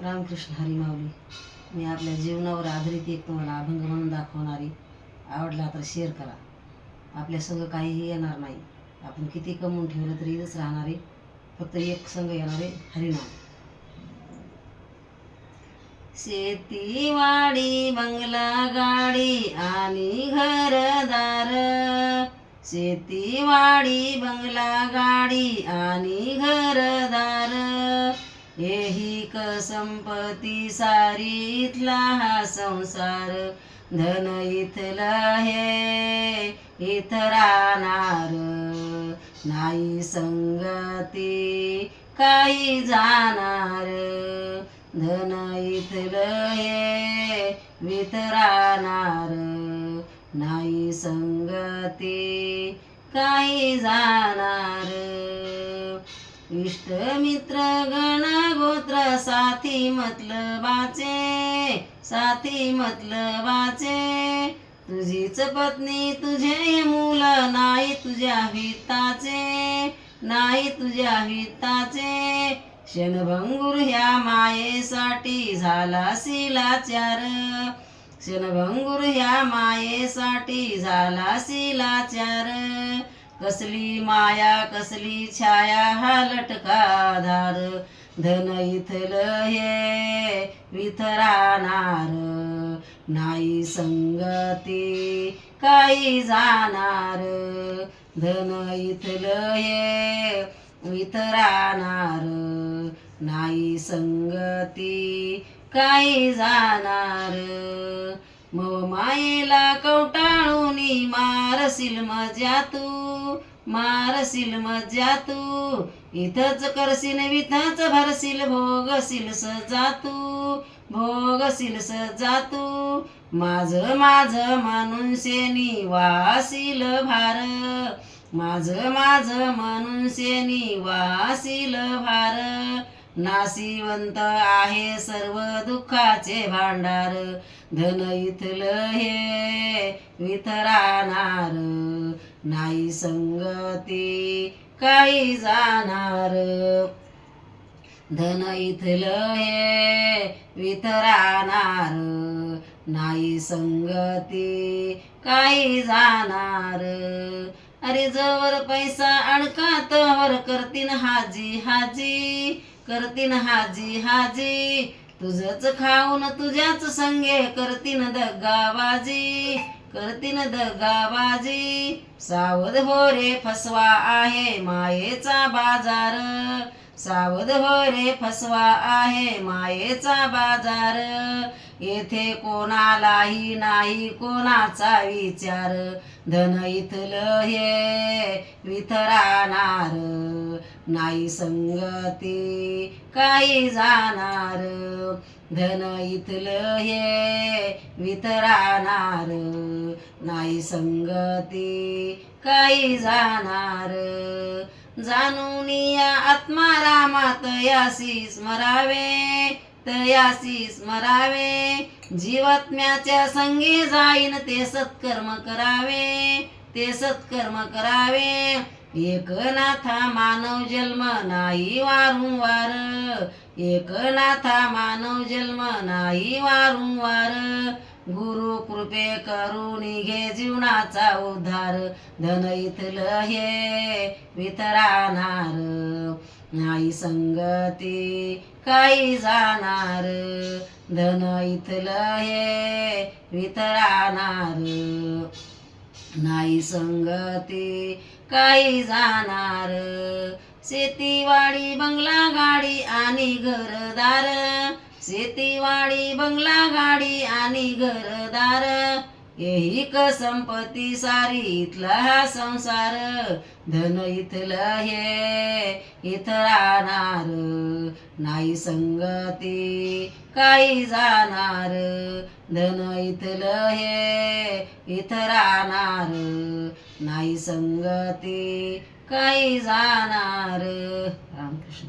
रामकृष्ण हरी माऊली मी आपल्या जीवनावर आधारित एक तुम्हाला अभंग म्हणून दाखवणारी. आवडला तर शेअर करा. आपल्या संघ काहीही येणार नाही. आपण किती कमवून ठेवलं तरी इथंच राहणारे. फक्त एक संघ येणारे हरिनाम शेतीवाडी बंगला गाडी आणि घरदार. शेती वाडी बंगला गाडी आणि घरदार. हेही क संपत्ती सारी इथला हा संसार. धन इथला हे इथ राहणार नाही संगती काही जाणार. धन इथलं हे विथ नाही संगती काही जाणार. इष्ट मित्र गण गोत्र साथी मतलबाचे साथी मतलबाचे. तुझीच पत्नी तुझे मुलं नाही तुझ्या हिताचे नाही तुझ्या हिताचे. क्षणभंगूर ह्या मायेसाठी झाला शिलाचार. क्षणभंगूर ह्या मायेसाठी झाला शिलाचार. कसली माया कसली छाया हा लटकाधार धन इथलं हे विथ नाही संगती काही जाणार. धन इथलं हे विथ नाही संगती काही जाणार. मग मायेला कवटाळूनी मारशील मजा तू मारशील मजा तू. इथंच करशील विथंच भरशील भोगशील सजा तू भोगशील सजा तू. माझ माझ म्हणून शेनी वासील भार माझ माझ म्हणून शेनी वासील भार. नाशिवंत आहे सर्व दुःखाचे भांडार. धन इथल हे विथराणार नाही संगती काही जाणार. धन इथल हे विथराणार नाही संगती काही जाणार. अरे जवळ पैसा अडका तवर करतीन हाजी हाजी. करतीन हाजी हाजी. तुझच खाऊन तुझ्याच संगे करतीन दगाबाजी करतीन दगाबाजी सावध हो रे फसवा आहे मायेचा बाजार. सावध हो रे फसवा आहे मायेचा बाजार. येथे कोणालाही नाही कोणाचा विचार. धन इथलं हे विथराणार. नाही संगती काही जाणार. धन इथलं हे विथ नाही संगती काही जाणार. जाणून या आत्मारामात यासी स्मरावे. तयासी स्मरावे जीवात्म्याच्या संगी जाईन ते सत्कर्म करावे. ते सत्कर्म करावे. एकनाथा मानव जन्म नाही वारंवार एकनाथा मानव जन्म नाही वारंवार गुरु कृपे करून घे जीवनाचा उद्धार. धन इथलं हे विथ नाही संगती काही जाणार. धन इथलं हे वितराणार नाही संगती काही जाणार. शेतीवाडी बंगला गाडी आणि घरदार. शेतीवाडी बंगला गाडी आणि घरदार. एक संपत्ती सारी इथला हा संसार. धन इथलं हे इथ राहणार. नाही संगती काही जाणार. धन इथलं हे इथ राहणार. नाही संगती काही जाणार. रामकृष्ण.